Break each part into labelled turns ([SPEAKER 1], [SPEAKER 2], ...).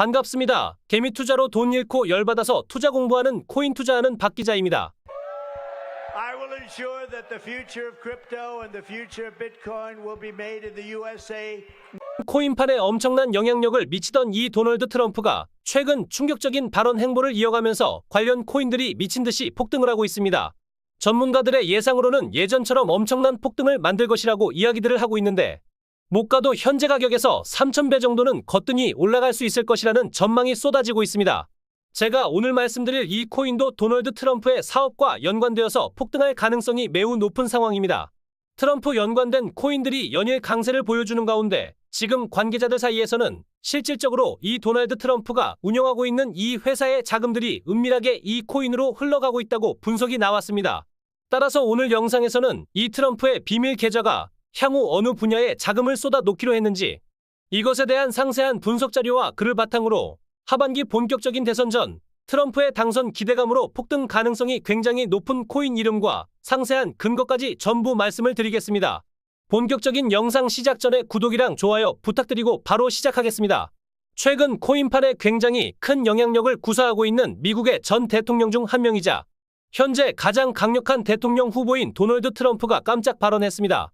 [SPEAKER 1] 반갑습니다. 개미 투자로 돈 잃고 열받아서 투자 공부하는 코인 투자하는 박 기자입니다.
[SPEAKER 2] I will ensure that the future of crypto and the future of Bitcoin will be made in the USA
[SPEAKER 1] 코인판에 엄청난 영향력을 미치던 이 도널드 트럼프가 최근 충격적인 발언 행보를 이어가면서 관련 코인들이 미친 듯이 폭등을 하고 있습니다. 전문가들의 예상으로는 예전처럼 엄청난 폭등을 만들 것이라고 이야기들을 하고 있는데 못 가도 현재 가격에서 3,000배 정도는 거뜬히 올라갈 수 있을 것이라는 전망이 쏟아지고 있습니다. 제가 오늘 말씀드릴 이 코인도 도널드 트럼프의 사업과 연관되어서 폭등할 가능성이 매우 높은 상황입니다. 트럼프 연관된 코인들이 연일 강세를 보여주는 가운데 지금 관계자들 사이에서는 실질적으로 이 도널드 트럼프가 운영하고 있는 이 회사의 자금들이 은밀하게 이 코인으로 흘러가고 있다고 분석이 나왔습니다. 따라서 오늘 영상에서는 이 트럼프의 비밀 계좌가 향후 어느 분야에 자금을 쏟아 놓기로 했는지 이것에 대한 상세한 분석 자료와 글을 바탕으로 하반기 본격적인 대선 전 트럼프의 당선 기대감으로 폭등 가능성이 굉장히 높은 코인 이름과 상세한 근거까지 전부 말씀을 드리겠습니다. 본격적인 영상 시작 전에 구독이랑 좋아요 부탁드리고 바로 시작하겠습니다. 최근 코인판에 굉장히 큰 영향력을 구사하고 있는 미국의 전 대통령 중 한 명이자 현재 가장 강력한 대통령 후보인 도널드 트럼프가 깜짝 발언했습니다.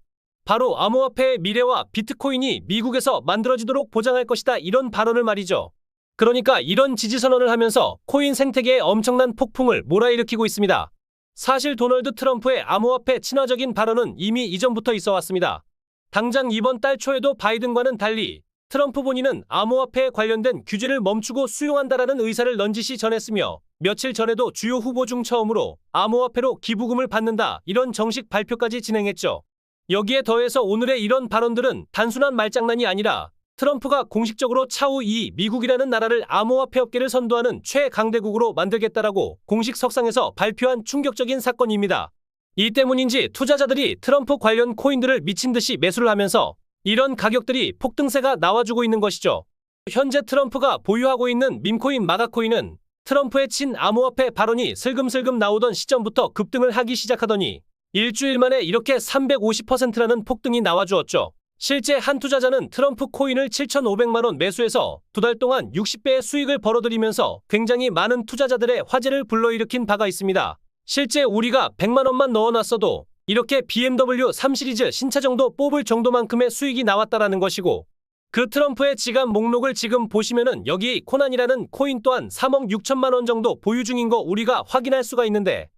[SPEAKER 1] 바로 암호화폐의 미래와 비트코인이 미국에서 만들어지도록 보장할 것이다 이런 발언을 말이죠. 그러니까 이런 지지 선언을 하면서 코인 생태계에 엄청난 폭풍을 몰아일으키고 있습니다. 사실 도널드 트럼프의 암호화폐 친화적인 발언은 이미 이전부터 있어 왔습니다. 당장 이번 달 초에도 바이든과는 달리 트럼프 본인은 암호화폐에 관련된 규제를 멈추고 수용한다라는 의사를 넌지시 전했으며 며칠 전에도 주요 후보 중 처음으로 암호화폐로 기부금을 받는다 이런 정식 발표까지 진행했죠. 여기에 더해서 오늘의 이런 발언들은 단순한 말장난이 아니라 트럼프가 공식적으로 차후 이 미국이라는 나라를 암호화폐 업계를 선도하는 최강대국으로 만들겠다라고 공식 석상에서 발표한 충격적인 사건입니다. 이 때문인지 투자자들이 트럼프 관련 코인들을 미친 듯이 매수를 하면서 이런 가격들이 폭등세가 나와주고 있는 것이죠. 현재 트럼프가 보유하고 있는 밈코인 마가코인은 트럼프의 친 암호화폐 발언이 슬금슬금 나오던 시점부터 급등을 하기 시작하더니 일주일 만에 이렇게 350%라는 폭등이 나와주었죠. 실제 한 투자자는 트럼프 코인을 7,500만원 매수해서 두 달 동안 60배의 수익을 벌어들이면서 굉장히 많은 투자자들의 화제를 불러일으킨 바가 있습니다. 실제 우리가 100만원만 넣어놨어도 이렇게 BMW 3 시리즈 신차 정도 뽑을 정도만큼의 수익이 나왔다라는 것이고 그 트럼프의 지갑 목록을 지금 보시면은 여기 코난이라는 코인 또한 3억 6천만 원 정도 보유 중인 거 우리가 확인할 수가 있는데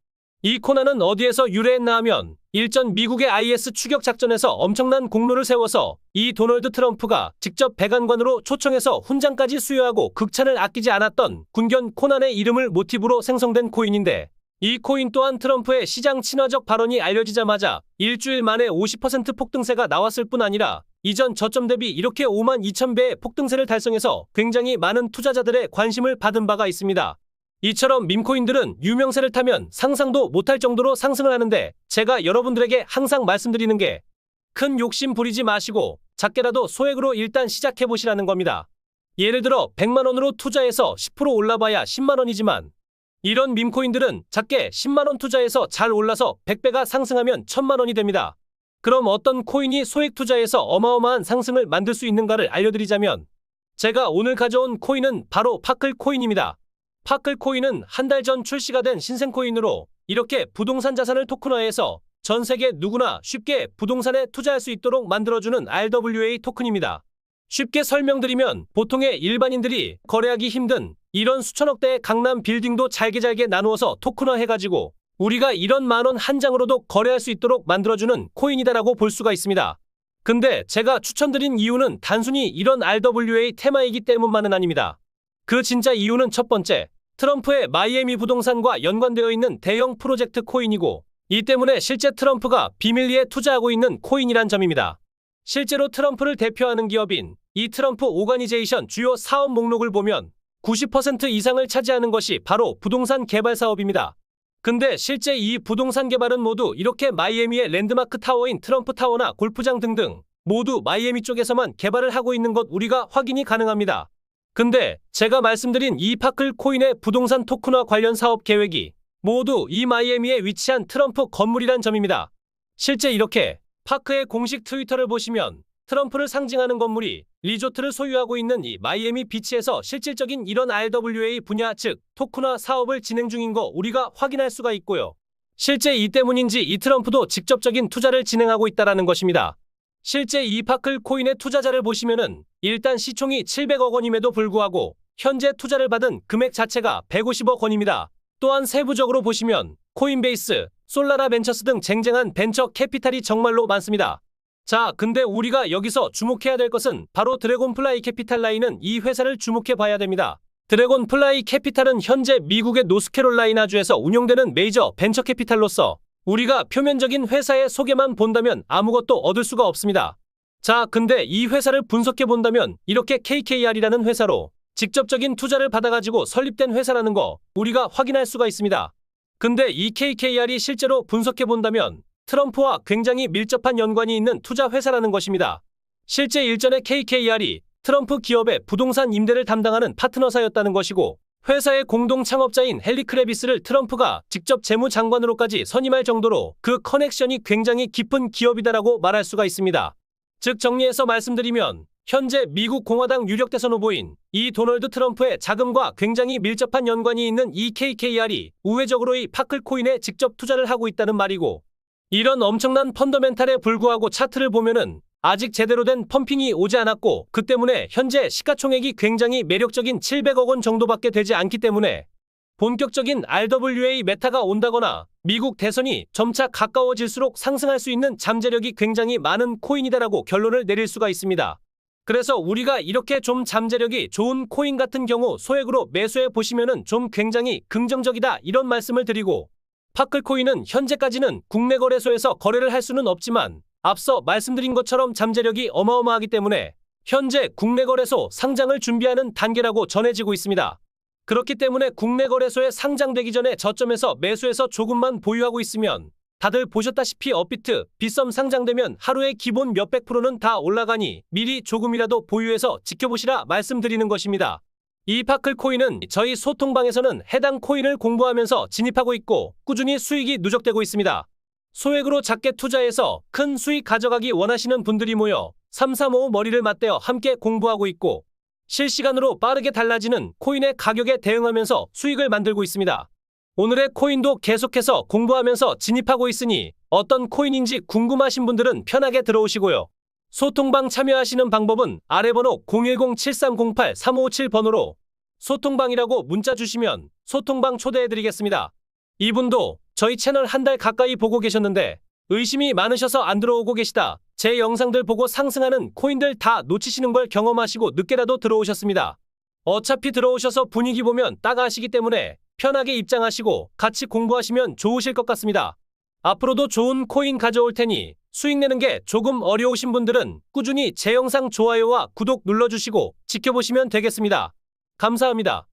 [SPEAKER 1] 이 코난은 어디에서 유래했나 하면 일전 미국의 IS 추격 작전에서 엄청난 공로를 세워서 이 도널드 트럼프가 직접 백안관으로 초청해서 훈장까지 수여하고 극찬을 아끼지 않았던 군견 코난의 이름을 모티브로 생성된 코인인데 이 코인 또한 트럼프의 시장 친화적 발언이 알려지자마자 일주일 만에 50% 폭등세가 나왔을 뿐 아니라 이전 저점 대비 이렇게 5만 2천 배의 폭등세를 달성해서 굉장히 많은 투자자들의 관심을 받은 바가 있습니다. 이처럼 밈코인들은 유명세를 타면 상상도 못할 정도로 상승을 하는데 제가 여러분들에게 항상 말씀드리는 게 큰 욕심 부리지 마시고 작게라도 소액으로 일단 시작해 보시라는 겁니다. 예를 들어 100만 원으로 투자해서 10% 올라봐야 10만 원이지만 이런 밈코인들은 작게 10만 원 투자해서 잘 올라서 100배가 상승하면 1000만 원이 됩니다. 그럼 어떤 코인이 소액 투자해서 어마어마한 상승을 만들 수 있는가를 알려드리자면 제가 오늘 가져온 코인은 바로 파클 코인입니다. 파클 코인은 한 달 전 출시가 된 신생 코인으로 이렇게 부동산 자산을 토큰화해서 전 세계 누구나 쉽게 부동산에 투자할 수 있도록 만들어주는 RWA 토큰입니다. 쉽게 설명드리면 보통의 일반인들이 거래하기 힘든 이런 수천억 대의 강남 빌딩도 잘게 잘게 나누어서 토큰화 해가지고 우리가 이런 만원 한 장으로도 거래할 수 있도록 만들어주는 코인이다라고 볼 수가 있습니다. 근데 제가 추천드린 이유는 단순히 이런 RWA 테마이기 때문만은 아닙니다. 그 진짜 이유는 첫 번째, 트럼프의 마이애미 부동산과 연관되어 있는 대형 프로젝트 코인이고 이 때문에 실제 트럼프가 비밀리에 투자하고 있는 코인이란 점입니다. 실제로 트럼프를 대표하는 기업인 이 트럼프 오가니제이션 주요 사업 목록을 보면 90% 이상을 차지하는 것이 바로 부동산 개발 사업입니다. 근데 실제 이 부동산 개발은 모두 이렇게 마이애미의 랜드마크 타워인 트럼프 타워나 골프장 등등 모두 마이애미 쪽에서만 개발을 하고 있는 것 우리가 확인이 가능합니다. 근데 제가 말씀드린 이 파클 코인의 부동산 토큰화 관련 사업 계획이 모두 이 마이애미에 위치한 트럼프 건물이란 점입니다. 실제 이렇게 파크의 공식 트위터를 보시면 트럼프를 상징하는 건물이 리조트를 소유하고 있는 이 마이애미 비치에서 실질적인 이런 RWA 분야 즉 토크나 사업을 진행 중인 거 우리가 확인할 수가 있고요. 실제 이 때문인지 이 트럼프도 직접적인 투자를 진행하고 있다라는 것입니다. 실제 이 파클 코인의 투자자를 보시면은 일단 시총이 700억 원임에도 불구하고 현재 투자를 받은 금액 자체가 150억 원입니다. 또한 세부적으로 보시면 코인베이스, 솔라라 벤처스 등 쟁쟁한 벤처 캐피탈이 정말로 많습니다. 자, 근데 우리가 여기서 주목해야 될 것은 바로 드래곤 플라이 캐피탈 라인은 이 회사를 주목해 봐야 됩니다. 드래곤 플라이 캐피탈은 현재 미국의 노스캐롤라이나주에서 운영되는 메이저 벤처 캐피탈로서 우리가 표면적인 회사의 소개만 본다면 아무것도 얻을 수가 없습니다. 자, 근데 이 회사를 분석해 본다면 이렇게 KKR이라는 회사로 직접적인 투자를 받아가지고 설립된 회사라는 거 우리가 확인할 수가 있습니다. 근데 이 KKR이 실제로 분석해 본다면 트럼프와 굉장히 밀접한 연관이 있는 투자 회사라는 것입니다. 실제 일전에 KKR이 트럼프 기업의 부동산 임대를 담당하는 파트너사였다는 것이고 회사의 공동 창업자인 헨리 크레비스를 트럼프가 직접 재무장관으로까지 선임할 정도로 그 커넥션이 굉장히 깊은 기업이다라고 말할 수가 있습니다. 즉 정리해서 말씀드리면 현재 미국 공화당 유력 대선 후보인 이 도널드 트럼프의 자금과 굉장히 밀접한 연관이 있는 이 KKR이 우회적으로 이 파클코인에 직접 투자를 하고 있다는 말이고 이런 엄청난 펀더멘탈에 불구하고 차트를 보면은 아직 제대로 된 펌핑이 오지 않았고 그 때문에 현재 시가총액이 굉장히 매력적인 700억 원 정도밖에 되지 않기 때문에 본격적인 RWA 메타가 온다거나 미국 대선이 점차 가까워질수록 상승할 수 있는 잠재력이 굉장히 많은 코인이다라고 결론을 내릴 수가 있습니다. 그래서 우리가 이렇게 좀 잠재력이 좋은 코인 같은 경우 소액으로 매수해 보시면은 좀 굉장히 긍정적이다 이런 말씀을 드리고 파클코인은 현재까지는 국내 거래소에서 거래를 할 수는 없지만 앞서 말씀드린 것처럼 잠재력이 어마어마하기 때문에 현재 국내 거래소 상장을 준비하는 단계라고 전해지고 있습니다. 그렇기 때문에 국내 거래소에 상장되기 전에 저점에서 매수해서 조금만 보유하고 있으면 다들 보셨다시피 업비트, 빗썸 상장되면 하루에 기본 몇백 프로는 다 올라가니 미리 조금이라도 보유해서 지켜보시라 말씀드리는 것입니다. 이 파클 코인은 저희 소통방에서는 해당 코인을 공부하면서 진입하고 있고 꾸준히 수익이 누적되고 있습니다. 소액으로 작게 투자해서 큰 수익 가져가기 원하시는 분들이 모여 3355 머리를 맞대어 함께 공부하고 있고 실시간으로 빠르게 달라지는 코인의 가격에 대응하면서 수익을 만들고 있습니다. 오늘의 코인도 계속해서 공부하면서 진입하고 있으니 어떤 코인인지 궁금하신 분들은 편하게 들어오시고요. 소통방 참여하시는 방법은 아래 번호 010-7308-3557번호로 소통방이라고 문자 주시면 소통방 초대해드리겠습니다. 이분도 저희 채널 한 달 가까이 보고 계셨는데 의심이 많으셔서 안 들어오고 계시다. 제 영상들 보고 상승하는 코인들 다 놓치시는 걸 경험하시고 늦게라도 들어오셨습니다. 어차피 들어오셔서 분위기 보면 따가하시기 때문에 편하게 입장하시고 같이 공부하시면 좋으실 것 같습니다. 앞으로도 좋은 코인 가져올 테니 수익 내는 게 조금 어려우신 분들은 꾸준히 제 영상 좋아요와 구독 눌러주시고 지켜보시면 되겠습니다. 감사합니다.